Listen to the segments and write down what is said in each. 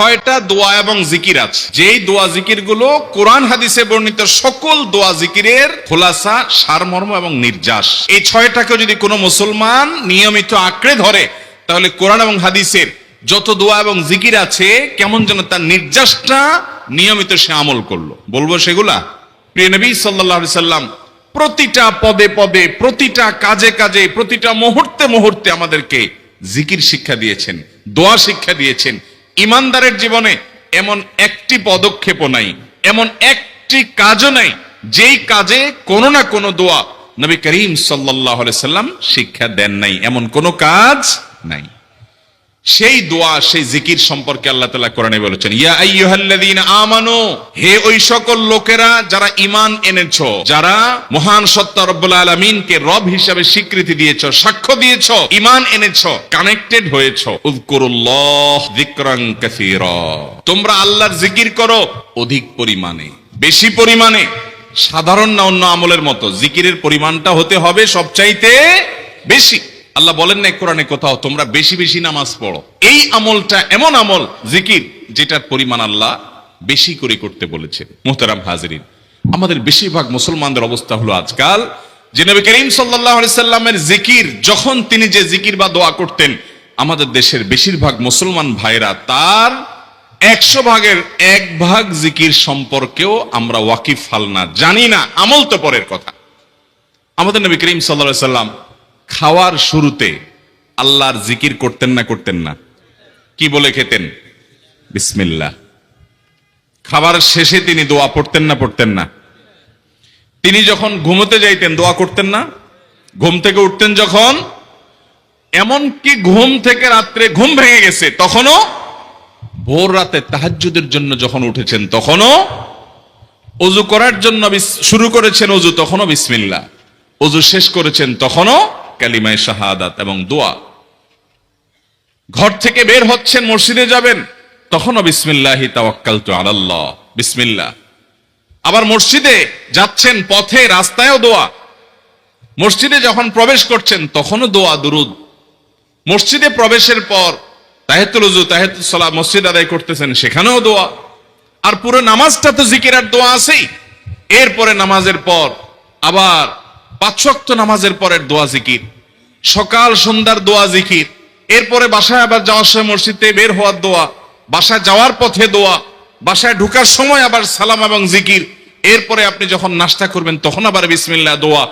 ছয়টা দোয়া এবং জিকির আছে। যেই দোয়া জিকিরগুলো কোরআন হাদিসে বর্ণিত সকল দোয়া জিকিরের খোলাসা, সারমর্ম এবং নির্যাস। এই ছয়টাকে যদি কোনো মুসলমান নিয়মিত আঁকড়ে ধরে, তাহলে কোরআন এবং হাদিসের যত দোয়া এবং জিকির আছে, কেমন যেন তার নির্যাসটা নিয়মিত সে আমল করল। বলব সেগুলা? প্রিয় নবী সাল্লাহ সাল্লাম প্রতিটা পদে পদে, প্রতিটা কাজে কাজে, প্রতিটা মুহূর্তে মুহূর্তে আমাদেরকে জিকির শিক্ষা দিয়েছেন, দোয়া শিক্ষা দিয়েছেন। ইমানদারের জীবনে এমন একটি পদক্ষেপও নাই, এমন একটি কাজও নাই, যেই কাজে কোনো না কোনো দোয়া নবী করিম সাল্লাহ সাল্লাম শিক্ষা দেন নাই, এমন কোনো কাজ নাই। সেই দোয়া, সেই জিকির সম্পর্কে আল্লাহ তালা কোরআনে বলেছেন আমানু, হে ওই সকল লোকেরা যারা ঈমান এনেছো, যারা মহান সত্তা রব্বুল আলামিনকে রব হিসাবে স্বীকৃতি দিয়েছ, সাক্ষ্য দিয়েছ, ঈমান এনেছো কানেক্টেড হয়েছো, উযকুরুল্লাহ তোমরা আল্লাহর জিকির করো অধিক পরিমাণে, বেশি পরিমাণে, সাধারণ না অন্য আমলের মতো, জিকিরের পরিমাণটা হতে হবে সবচাইতে বেশি। আল্লাহ বলেন না কোরআনে কোথাও, তোমরা বেশি বেশি নামাজ পড়ো। এই আমলটা এমন আমল, জিকির, যেটার পরিমাণ আল্লাহ বেশি করে করতে বলেছেন। মোহতারাম হাজরিন, আমাদের বেশিরভাগ মুসলমানদের অবস্থা হলো আজকাল যে নবী করিম সাল্লাহ সাল্লামের জিকির, যখন তিনি যে জিকির বা দোয়া করতেন, আমাদের দেশের বেশিরভাগ মুসলমান ভাইরা তার একশো ভাগের এক ভাগ জিকির সম্পর্কেও আমরা ওয়াকিফ হাল না, জানি না, আমল তো পরের কথা। আমাদের নবী করিম সাল্লা সাল্লাম খাওয়ার শুরুতে আল্লাহর জিকির করতেন না করতেন না। কি বলে খেতেন? বিসমিল্লা খাবার শেষে তিনি দোয়া পড়তেন না পড়তেন না। তিনি যখন ঘুমোতে যাইতেন, দোয়া করতেন না। ঘুম থেকে উঠতেন যখন, এমনকি ঘুম থেকে রাত্রে ঘুম ভেঙে গেছে, তখনও ভোর রাতে তাহাজ্জুদের জন্য যখন উঠেছেন, তখনও অজু করার জন্য শুরু করেছেন অজু, তখনও বিসমিল্লা অজু শেষ করেছেন, তখনও কালিমায় শাহাদাত এবং দোয়া। ঘর থেকে বের হচ্ছেন, মসজিদে যাবেন, তখনও বিসমিল্লাহি তাওয়াক্কালতু আলাল্লাহ, বিসমিল্লাহ। আবার মসজিদে যাচ্ছেন, পথে, রাস্তায়ও দোয়া। মসজিদে যখন প্রবেশ করছেন, তখনও দোয়া, দুরুদ। মসজিদে প্রবেশের পর তাহেতুল উজু তাহেতুল সালাহ মসজিদ আদায় করতেছেন, সেখানেও দোয়া। আর পুরো নামাজটা তো জিকির আর দোয়া আছেই। এরপরে নামাজের পর আবার পাঁচশক্ত নামাজের পরের দোয়া জিকির, সকাল সন্ধ্যার দোয়া জিকির, এরপরে বাসায় আবার যাওয়ার সময় মসজিদে বের হওয়ার দোয়া, বাসায় যাওয়ার পথে দোয়া, বাসায় ঢুকার সময় আবার সালাম এবং জিকির, এরপরে আপনি যখন নাস্তা করবেন তখন আবার বিসমিল্লাহ দোয়া,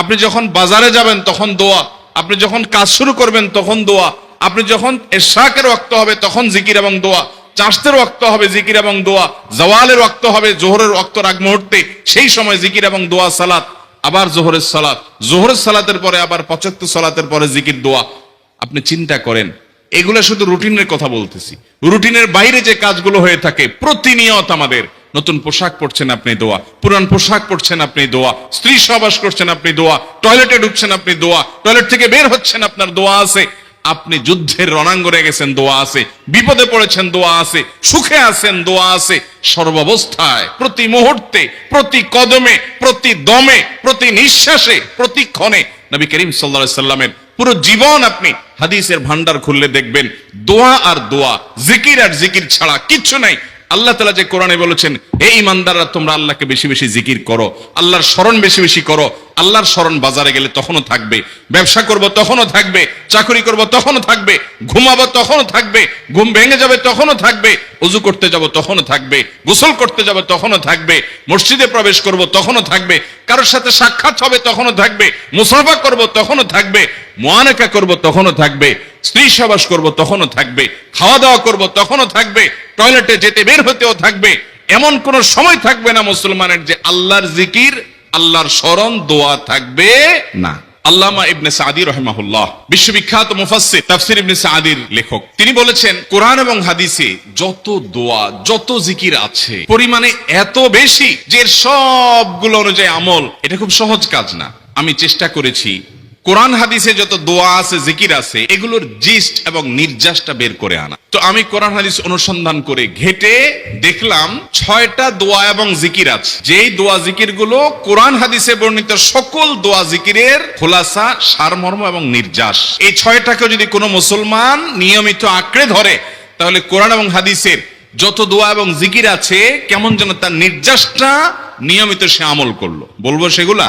আপনি যখন বাজারে যাবেন তখন দোয়া, আপনি যখন কাজ শুরু করবেন তখন দোয়া, আপনি যখন এশাকের রক্ত হবে তখন জিকির এবং দোয়া চাষতের রক্ত হবে জিকির এবং দোয়া, জওয়ালের রক্ত হবে, জোহরের রক্ত আগ মুহূর্তে, সেই সময় জিকির এবং দোয়া সালাত আবার জোহরের সালাত। জোহরের সালাতের পরে আবার পঁচাত্তর সালাতের পরে জিকির, দোয়া। আপনি চিন্তা করেন, এগুলো শুধু রুটিনের কথা বলতেছি। রুটিনের বাইরে যে কাজগুলো হয়ে থাকে, প্রতিনিয়ত আমাদের। নতুন পোশাক পরছেন আপনি, দোয়া। পুরান পোশাক পরছেন আপনি, দোয়া। স্ত্রী সহবাস করছেন আপনি, দোয়া। টয়লেটে ঢুকছেন আপনি, দোয়া। টয়লেট থেকে বের হচ্ছেন, আপনার দোয়া আছে। আপনি যুদ্ধের রণাঙ্গনে গেছেন, দোয়া আছে। বিপদে পড়েছেন, দোয়া আছে। সুখে আছেন, দোয়া আছে। সর্বাবস্থায়, প্রতি মুহূর্তে, প্রতি কদমে, প্রতি দমে, প্রতি নিঃশ্বাসে, প্রতি ক্ষণে নবী করিম সাল্লা সাল্লামের পুরো জীবন আপনি হাদিসের ভান্ডার খুললে দেখবেন, দোয়া আর দোয়া, জিকির আর জিকির ছাড়া কিচ্ছু নাই। আল্লাহ তালা যে কোরআনে বলেছেন হে ইমানদাররা তোমরা আল্লাহকে বেশি বেশি জিকির করো আল্লাহর স্মরণ বেশি বেশি করো আল্লাহর স্মরণ বাজারে গেলে তখনও থাকবে ব্যবসা করব তখনও থাকবে চাকরি করব তখনও থাকবে ঘুমাবো তখনও থাকবে ঘুম ভেঙে যাবে তখনও থাকবে উজু করতে যাব তখনও থাকবে গোসল করতে যাব তখনও থাকবে মসজিদে প্রবেশ করব তখনও থাকবে কারোর সাথে সাক্ষাৎ হবে তখনও থাকবে মুসাফা করব তখনও থাকবে মোয়ানেকা করব তখনও থাকবে স্ত্রী সবাস করব তখনও থাকবে খাওয়া দাওয়া করব তখনও থাকবে টয়লেটে যেতে বের হতেও থাকবে। এমন কোন সময় থাকবে না মুসলমানের যে আল্লাহর জিকির, আল্লাহর স্মরণ, দোয়া থাকবে না। আল্লামা ইবনে সাদি রহমাহুল্লাহ, বিশ্ববিখ্যাত তাফসির ইবনে সাদির লেখক, তিনি বলেছেন, কোরআন এবং হাদিসে যত দোয়া, যত জিকির আছে, পরিমাণে এত বেশি যে সবগুলো অনুযায়ী আমল, এটা খুব সহজ কাজ না। আমি চেষ্টা করেছি কোরআন হাদিসে যত দোয়া আছে, জিকির আছে, এগুলোর জিস্ট এবং নির্যাসটা বের করে আনা। তো আমি কোরআন হাদিস অনুসন্ধান করে ঘেটে দেখলাম ছয়টা দোয়া এবং জিকির আছে। যেই দোয়া জিকিরগুলো কোরআন হাদিসে বর্ণিত সকল দোয়া জিকিরের খোলাসা, সারমর্ম এবং নির্যাস। এই ছয়টাকে যদি কোনো মুসলমান নিয়মিত আঁকড়ে ধরে, তাহলে কোরআন এবং হাদিসের যত দোয়া এবং জিকির আছে, কেমন যেন তার নির্যাসটা নিয়মিত সে আমল করল। বলব সেগুলা?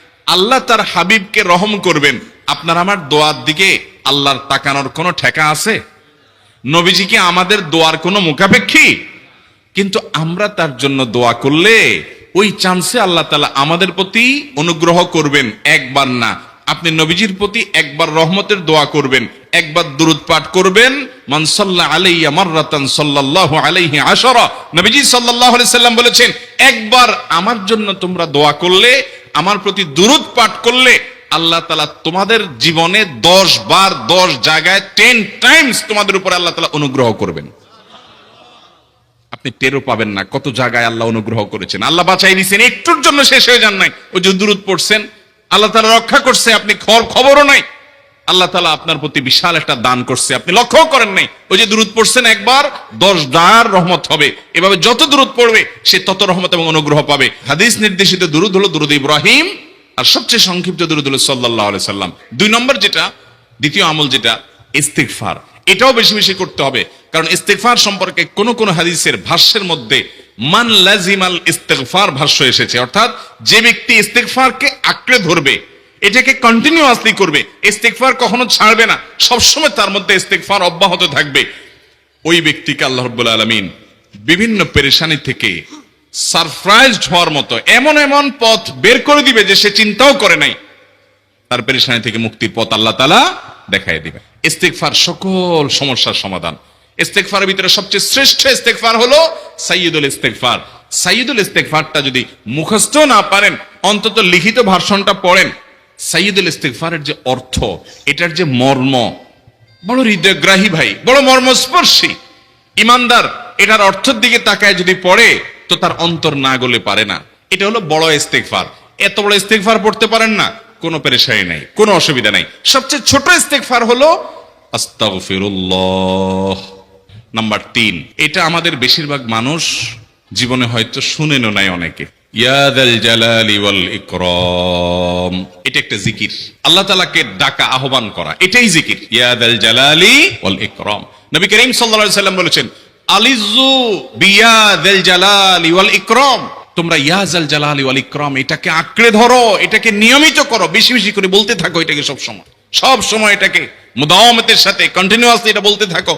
আল্লাহ তার হাবিবকে রহম করবেন। আপনার আমার দোয়ার দিকে আল্লাহর তাকানোর কোনো ঠেকা আছে? নবীজি কি আমাদের দোয়ার কোনো মুখাপেক্ষী? কিন্তু আমরা তার জন্য দোয়া করলে ওই চান্সে আল্লাহ তালা আমাদের প্রতি অনুগ্রহ করবেন, একবার না। আপনি নবীজির প্রতি একবার রহমতের দোয়া করবেন, একবার দুরুদ পাঠ করবেন। মান সাল্লা আলাইয়া মাররাতান সাল্লাল্লাহু আলাইহি আশারা। নবীজি সাল্লাল্লাহু আলাইহি সাল্লাম বলেছেন, একবার আমার জন্য তোমরা দোয়া করলে আমার প্রতি দুরুদ পাঠ করলে আল্লাহ তালা তোমাদের জীবনে দশ বার দশ জায়গায় টেন টাইমস তোমাদের উপর আল্লাহ তালা অনুগ্রহ করবেন। আপনি টেরও পাবেন না কত জায়গায় আল্লাহ অনুগ্রহ করেছেন। আল্লাহ বাঁচাই দিয়েছেন একটুর জন্য শেষ হয়ে যান নাই। ওই যে দূরত পড়ছেন, আল্লাহ তালা রক্ষা করছে, আপনি খবর খবরও নাই। আল্লাহ তালা আপনার প্রতি বিশাল একটা দান করছে। আপনি লক্ষ্য করেন নাই, ওই যে দূরত পড়ছেন একবার, দশ ডার রহমত হবে। এভাবে যত দূরত পড়বে, সে তত রহমত এবং অনুগ্রহ পাবে। হাদিস নির্দেশিত দুরুদ হলো দুরুদ ইব্রাহিম, আর সবচেয়ে সংক্ষিপ্ত দুরুদ হলো সাল্লাহ সাল্লাম। দুই নম্বর যেটা, দ্বিতীয় আমল যেটা, ইস্তিগফার। এটাও বেশি বেশি করতে হবে, কারণ ইস্তেগফার সম্পর্কে কোন কোন হাদিসের ভাষ্যের মধ্যে মান লাজিমাল ইস্তেগফার ভাষ্য এসেছে। অর্থাৎ যে ব্যক্তি ইস্তেগফারকে আঁকড়ে ধরবে এটাকে কন্টিনিউয়াসলি করবে। ইস্তেগফার কখনো ছাড়বে না। সবসময় তার মধ্যে ইস্তেগফার অব্যাহত থাকবে। ওই ব্যক্তিকে আল্লাহ রব্বুল আলমিন বিভিন্ন পেরেশানি থেকে সারপ্রাইজড হওয়ার মতো এমন এমন পথ বের করে দিবে যে সে চিন্তাও করে নাই। তার পেরেশানি থেকে মুক্তির পথ আল্লাহ তালা দেখাই দিবে। ইস্তেকফার সকল সমস্যার সমাধান। ইস্তেকফারের ভিতরে সবচেয়ে শ্রেষ্ঠ ইস্তেকফার হলো সাইয়দুল ইস্তেকফার সাইয়দুল ইস্তেকফারটা যদি মুখস্থ না পারেন, অন্তত লিখিত ভাষণটা পড়েন। সাইয়দুল ইস্তেকফারের যে অর্থ, এটার যে মর্ম, বড় হৃদয়গ্রাহী ভাই, বড় মর্মস্পর্শী। ইমানদার, এটার অর্থের দিকে তাকায় যদি পড়ে, তো তার অন্তর না গলে পারে না। এটা হলো বড় ইস্তেকফার এত বড় ইস্তেকফার পড়তে পারেন না, কোনো পেরেশানি নাই, কোনো অসুবিধা নাই। সবচেয়ে ছোট ইস্তেকফার হলো আস্তাগফিরুল্লাহ। নাম্বার তিন, এটা আমাদের বেশিরভাগ মানুষ জীবনে হয়তো শুনেনও নাই অনেকে। একটা জিকির। আল্লাহ ডাকা, আহ্বান করা, এটাই জিকির। সাল্লাম বলেছেন আলিজু ওয়াল তোমরা ওয়াল এটাকে আঁকড়ে ধরো, এটাকে নিয়মিত করো, বেশি বেশি করে বলতে থাকো এটাকে সব সময় সব সময় এটাকে, মুদাওয়ামতের সাথে কন্টিনিউয়াসলি এটা বলতে থাকো।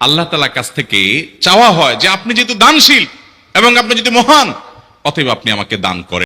আল্লাহ তালার কাছ থেকে চাওয়া হয় যে আপনি যেহেতু দানশীল এবং আপনি যদি মহান, অতএব আপনি আমাকে দান করেন।